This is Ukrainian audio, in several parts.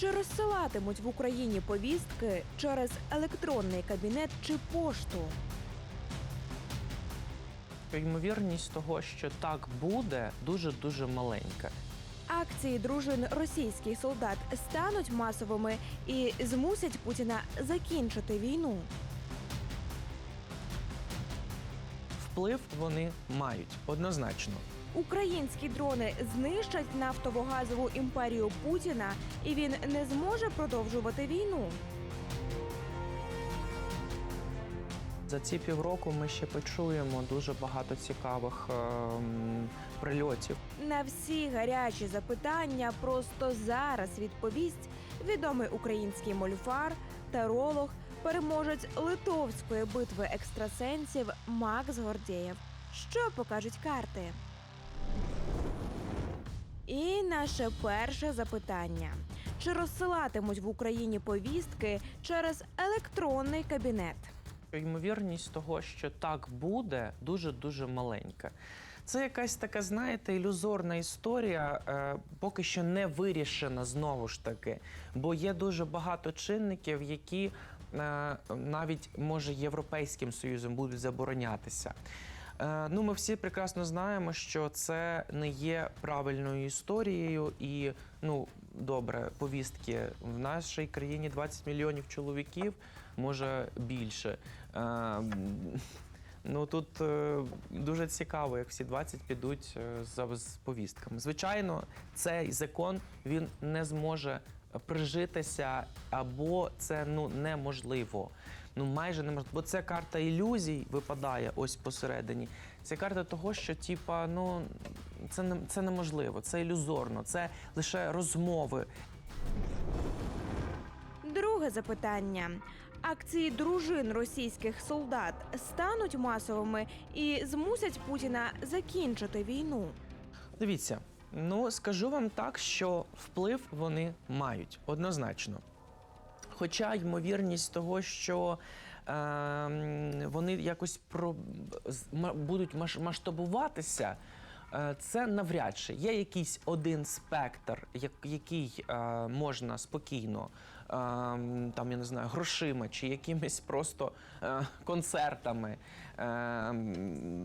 Чи розсилатимуть в Україні повістки через електронний кабінет чи пошту? Ймовірність того, що так буде, дуже дуже маленька. Акції дружин російських солдат стануть масовими і змусять Путіна закінчити війну. Вплив вони мають однозначно. Українські дрони знищать нафтово-газову імперію Путіна, і він не зможе продовжувати війну. За ці півроку ми ще почуємо дуже багато цікавих ем, прильотів. На всі гарячі запитання просто зараз відповість відомий український мольфар, таролог, переможець литовської битви екстрасенсів Макс Гордєєв. Що покажуть карти? І наше перше запитання: чи розсилатимуть в Україні повістки через електронний кабінет? Ймовірність того, що так буде, дуже дуже маленька. Це якась така, знаєте, ілюзорна історія, е, поки що не вирішена знову ж таки. Бо є дуже багато чинників, які е, навіть може Європейським Союзом будуть заборонятися. Е, ну, ми всі прекрасно знаємо, що це не є правильною історією, і ну добре, повістки в нашій країні 20 мільйонів чоловіків, може більше. Е, Ну тут е, дуже цікаво, як всі 20 підуть е, за з повістками. Звичайно, цей закон він не зможе прижитися, або це ну неможливо. Ну майже неможливо. Бо це карта ілюзій випадає ось посередині. Це карта того, що типа, ну це не це неможливо, це ілюзорно, це лише розмови. Друге запитання: акції дружин російських солдат стануть масовими і змусять Путіна закінчити війну. Дивіться, ну скажу вам так, що вплив вони мають однозначно. Хоча ймовірність того, що е, вони якось про, будуть масштабуватися, е, це навряд чи. Є якийсь один спектр, як, який е, можна спокійно, там, я не знаю, грошима чи якимись просто е, концертами е,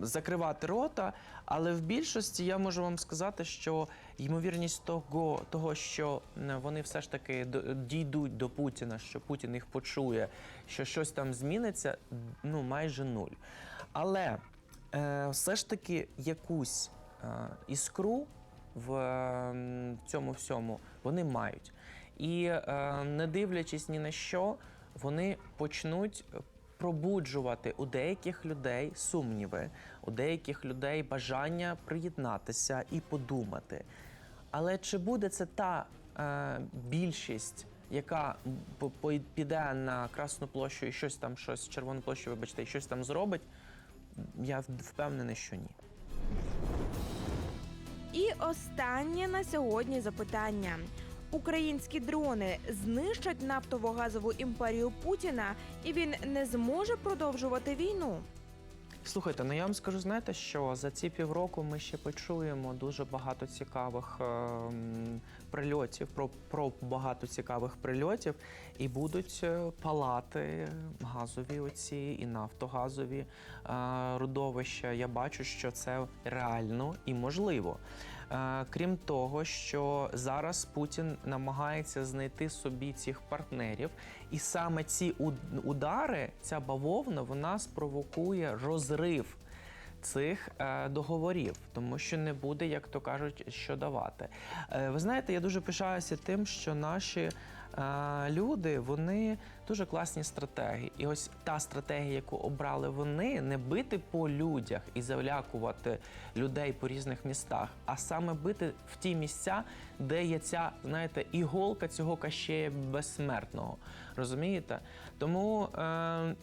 закривати рота. Але в більшості я можу вам сказати, що ймовірність того, того що вони все ж таки дійдуть до Путіна, що Путін їх почує, що щось там зміниться, ну майже нуль. Але е, все ж таки якусь іскру в цьому всьому вони мають. І е, не дивлячись ні на що, вони почнуть пробуджувати у деяких людей сумніви, у деяких людей бажання приєднатися і подумати. Але чи буде це та е, більшість, яка піде на Красну площу і щось там, щось Червону площу, вибачте, і щось там зробить? Я впевнений, що ні. І останнє на сьогодні запитання: українські дрони знищать нафтово-газову імперію Путіна, і він не зможе продовжувати війну. Слухайте, ну я вам скажу, знаєте, що за ці півроку ми ще почуємо дуже багато цікавих ем, прильотів, про, про багато цікавих прильотів, і будуть е, палати газові оці і нафтогазові е, родовища. Я бачу, що це реально і можливо. Е, крім того, що зараз Путін намагається знайти собі цих партнерів, і саме ці удари, ця бавовна, вона спровокує розрив цих е, договорів, тому що не буде, як то кажуть, що давати. Е, ви знаєте, я дуже пишаюся тим, що наші люди вони дуже класні стратеги. І ось та стратегія, яку обрали вони, не бити по людях і залякувати людей по різних містах, а саме бити в ті місця, де є ця, знаєте, іголка цього кащея безсмертного. Розумієте? Тому. Е,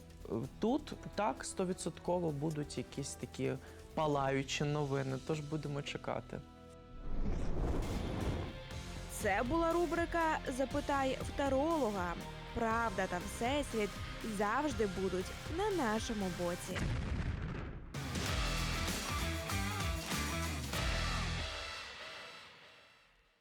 Тут так стовідсотково будуть якісь такі палаючі новини, тож будемо чекати. Це була рубрика Запитай в таролога. Правда та всесвіт завжди будуть на нашому боці.